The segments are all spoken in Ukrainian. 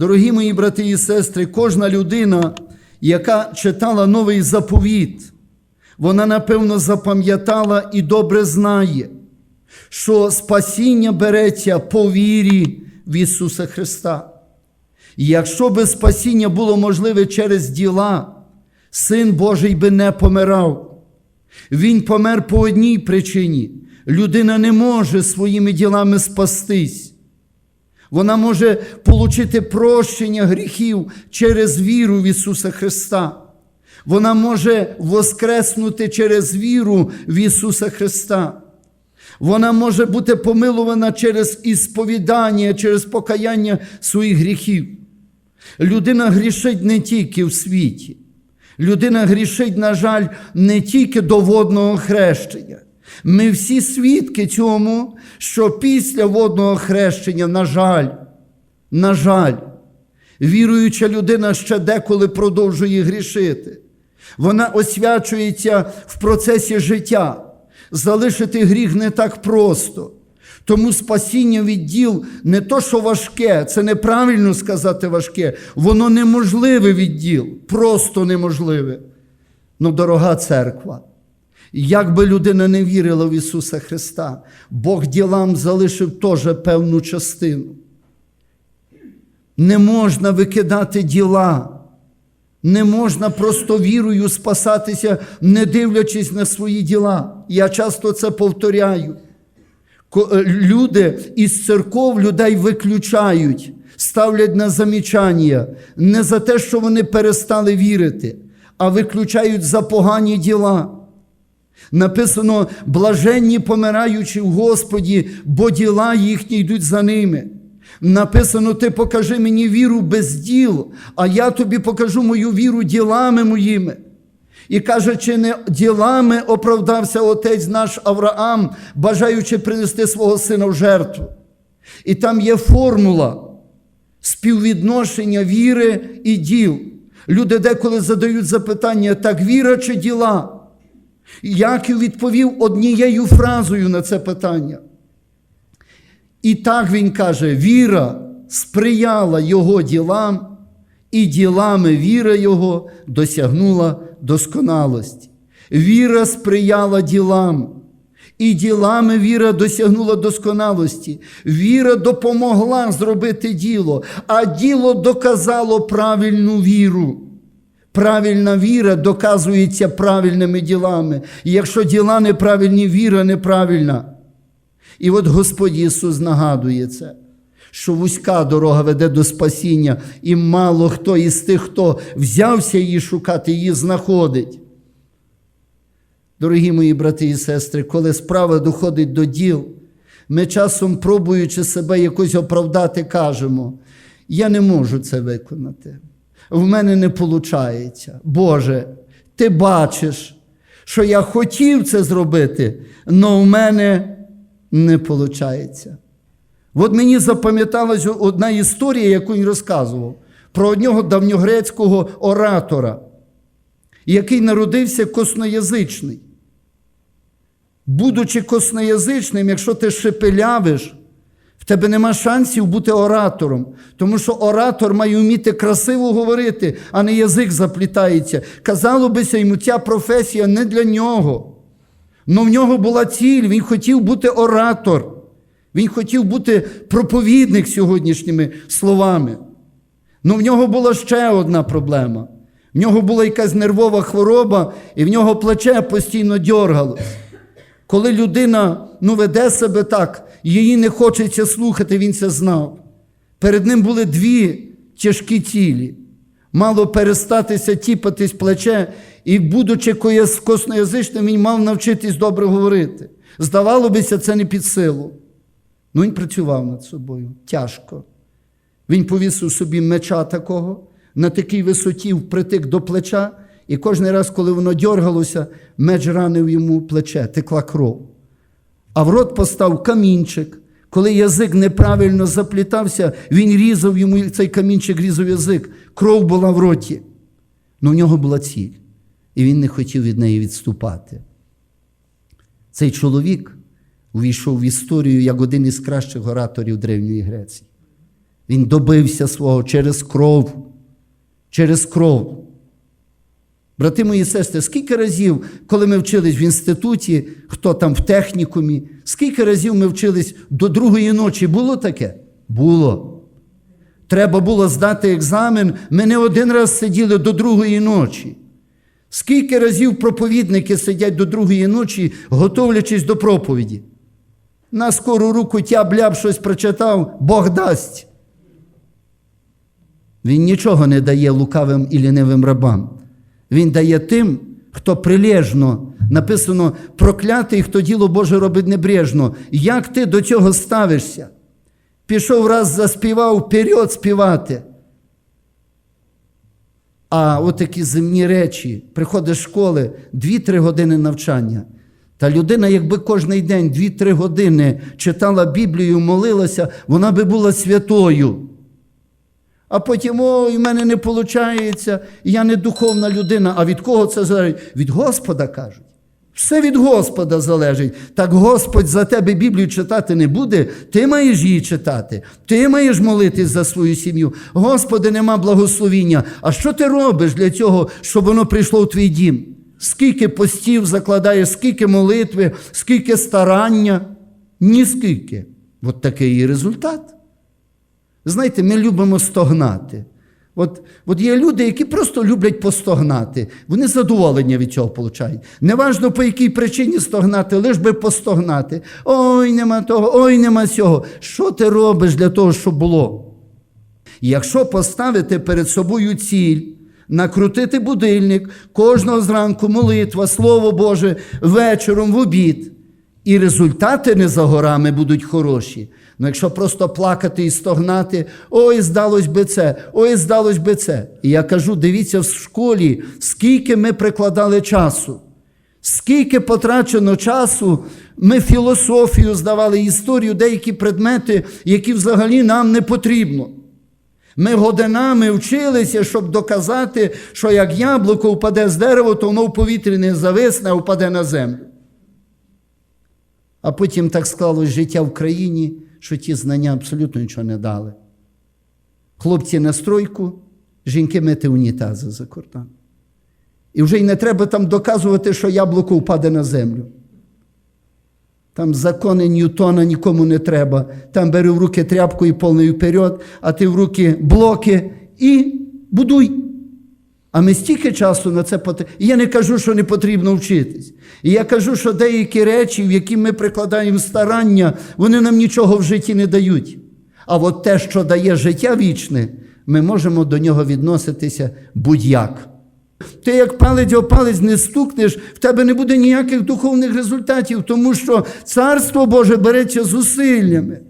Дорогі мої брати і сестри, кожна людина, яка читала новий заповіт, вона напевно запам'ятала і добре знає, що спасіння береться по вірі в Ісуса Христа. І якщо би спасіння було можливе через діла, Син Божий би не помирав. Він помер по одній причині. Людина не може своїми ділами спастись. Вона може отримати прощення гріхів через віру в Ісуса Христа. Вона може воскреснути через віру в Ісуса Христа. Вона може бути помилувана через ісповідання, через покаяння своїх гріхів. Людина грішить не тільки в світі. Людина грішить, на жаль, не тільки до водного хрещення. Ми всі свідки цьому, що після водного хрещення, на жаль, на жаль, віруюча людина ще деколи продовжує грішити. Вона освячується в процесі життя. Залишити гріх не так просто. Тому спасіння від діл не то, що важке, це неправильно сказати важке, воно неможливе від діл, просто неможливе. Ну, дорога церква, як би людина не вірила в Ісуса Христа, Бог ділам залишив теж певну частину. Не можна викидати діла. Не можна просто вірою спасатися, не дивлячись на свої діла. Я часто це повторяю. Люди із церков людей виключають, ставлять на замічання не за те, що вони перестали вірити, а виключають за погані діла. Написано: блаженні помираючи в Господі, бо діла їхні йдуть за ними. Написано: Ти покажи мені віру без діл, а я тобі покажу мою віру ділами моїми. І каже, чи не ділами оправдався отець наш Авраам, бажаючи принести свого сина в жертву. І там є формула співвідношення віри і діл. Люди деколи задають запитання, так віра чи діла? Яків відповів однією фразою на це питання. І так він каже: віра сприяла його ділам, і ділами віра його досягнула досконалості. Віра сприяла ділам, і ділами віра досягнула досконалості. Віра допомогла зробити діло, а діло доказало правильну віру. Правильна віра доказується правильними ділами. І якщо діла неправильні, віра неправильна. І от Господь Ісус нагадує це, що вузька дорога веде до спасіння, і мало хто із тих, хто взявся її шукати, її знаходить. Дорогі мої брати і сестри, коли справа доходить до діл, ми часом, пробуючи себе якось оправдати, кажемо: я не можу це виконати. В мене не виходить. Боже, ти бачиш, що я хотів це зробити, але в мене не виходить. От мені запам'яталась одна історія, яку він розказував, про одного давньогрецького оратора, який народився косноязичний. Будучи косноязичним, якщо ти шепелявиш, в тебе нема шансів бути оратором, тому що оратор має вміти красиво говорити, а не язик заплітається. Казало бися йому, ця професія не для нього. Но в нього була ціль, він хотів бути оратор. Він хотів бути проповідник сьогоднішніми словами. Ну в нього була ще одна проблема. В нього була якась нервова хвороба, і в нього плече постійно дьоргалось. Коли людина ну, веде себе так, її не хочеться слухати, він це знав. Перед ним були дві тяжкі цілі. Мало перестатися тіпатись плече, і, будучи косноязичним, він мав навчитись добре говорити. Здавало бися, це не під силу. Ну, він працював над собою тяжко. Він повісив собі меча такого, на такій висоті впритик до плеча, і кожен раз, коли воно дьоргалося, меч ранив йому плече, текла кров. А в рот постав камінчик. Коли язик неправильно заплітався, він різав йому цей камінчик різав язик, кров була в роті. Ну в нього була ціль, і він не хотів від неї відступати. Цей чоловік увійшов в історію як один із кращих ораторів Древньої Греції. Він добився свого через кров. Через кров. Брати мої сестри, скільки разів, коли ми вчились в інституті, хто там в технікумі, скільки разів ми вчились до другої ночі, було таке? Було. Треба було здати екзамен. Ми не один раз сиділи до другої ночі. Скільки разів проповідники сидять до другої ночі, готовлячись до проповіді? На скору руку тя-бляб щось прочитав, Бог дасть. Він нічого не дає лукавим і лінивим рабам. Він дає тим, хто прилежно, написано, проклятий, хто діло Боже робить небрежно. Як ти до цього ставишся? Пішов раз заспівав, вперед співати. А от такі земні речі, приходиш з школи, 2-3 години навчання. Та людина, якби кожен день 2-3 години читала Біблію, молилася, вона би була святою. А потім, ой, в мене не виходить, я не духовна людина. А від кого це залежить? Від Господа кажуть. Все від Господа залежить. Так Господь за тебе Біблію читати не буде, ти маєш її читати, ти маєш молитись за свою сім'ю. Господи, нема благословіння. А що ти робиш для цього, щоб воно прийшло в твій дім? Скільки постів закладаєш, скільки молитви, скільки старання? Ні скільки. От такий і результат. Знаєте, ми любимо стогнати. От, от є люди, які просто люблять постогнати. Вони задоволення від цього получають. Неважно по якій причині стогнати, лиш би постогнати. Ой, нема того, ой, нема цього. Що ти робиш для того, щоб було? Якщо поставити перед собою ціль, накрутити будильник, кожного зранку молитва, Слово Боже, вечором в обід. І результати не за горами будуть хороші. Ну якщо просто плакати і стогнати, ой, здалось би це, ой, здалось би це. І я кажу, дивіться в школі, скільки ми прикладали часу, скільки потрачено часу, ми філософію здавали, історію, деякі предмети, які взагалі нам не потрібно. Ми годинами вчилися, щоб доказати, що як яблуко впаде з дерева, то воно в повітрі не зависне, а впаде на землю. А потім так склалось життя в країні, що ті знання абсолютно нічого не дали. Хлопці на стройку, жінки мити унітази за кордон. І вже й не треба там доказувати, що яблуко впаде на землю. Там закони Ньютона нікому не треба. Там бери в руки тряпку і повний вперед, а ти в руки блоки і будуй. А ми стільки часу на це потрібно. І я не кажу, що не потрібно вчитись. І я кажу, що деякі речі, в які ми прикладаємо старання, вони нам нічого в житті не дають. А от те, що дає життя вічне, ми можемо до нього відноситися будь-як. Ти як палець о палець не стукнеш, в тебе не буде ніяких духовних результатів, тому що Царство Боже береться зусиллями.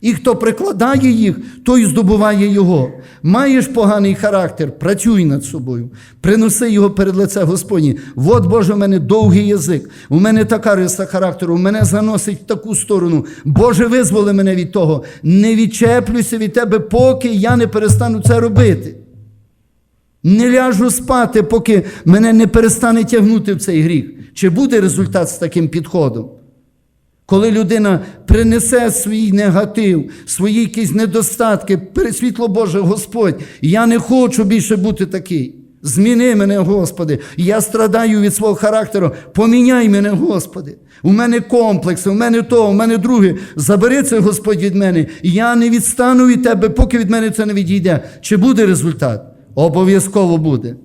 І хто прикладає їх, той здобуває його. Маєш поганий характер, працюй над собою, приноси його перед лице Господні. От Боже, у мене довгий язик, у мене така риса характеру, мене заносить в таку сторону. Боже, визволи мене від того. Не відчеплюся від тебе, поки я не перестану це робити. Не ляжу спати, поки мене не перестане тягнути в цей гріх. Чи буде результат з таким підходом? Коли людина принесе свій негатив, свої якісь недостатки, світло Боже, Господь, я не хочу більше бути такий. Зміни мене, Господи. Я страдаю від свого характеру. Поміняй мене, Господи. У мене комплекс, у мене то, у мене друге. Забери це, Господь, від мене. Я не відстану від Тебе, поки від мене це не відійде. Чи буде результат? Обов'язково буде.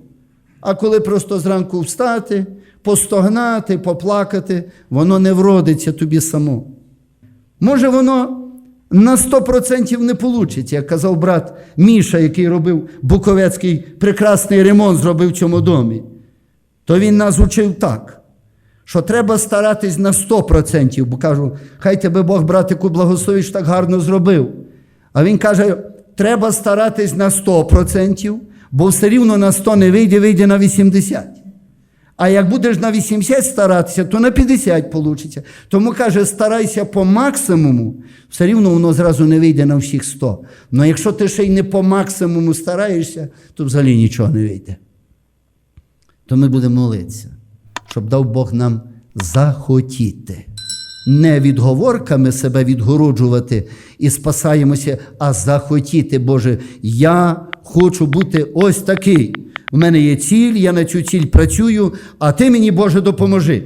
А коли просто зранку встати, постогнати, поплакати, воно не вродиться тобі само. Може, воно на 100% не вийде, як казав брат Міша, який робив Буковецький прекрасний ремонт, зробив в цьому домі. То він нас учив так, що треба старатись на 100%, бо кажу, хай тебе Бог, братику, благословить, так гарно зробив. А він каже, треба старатись на 100%, бо все рівно на 100 не вийде, вийде на 80. А як будеш на 80 старатися, то на 50 вийде. Тому каже, старайся по максимуму, все рівно воно зразу не вийде на всіх 100. Але якщо ти ще й не по максимуму стараєшся, то взагалі нічого не вийде. То ми будемо молитися, щоб дав Бог нам захотіти. не відговорками себе відгороджувати і спасаємося, а захотіти, Боже, я хочу бути ось такий. У мене є ціль, я на цю ціль працюю, а ти мені, Боже, допоможи.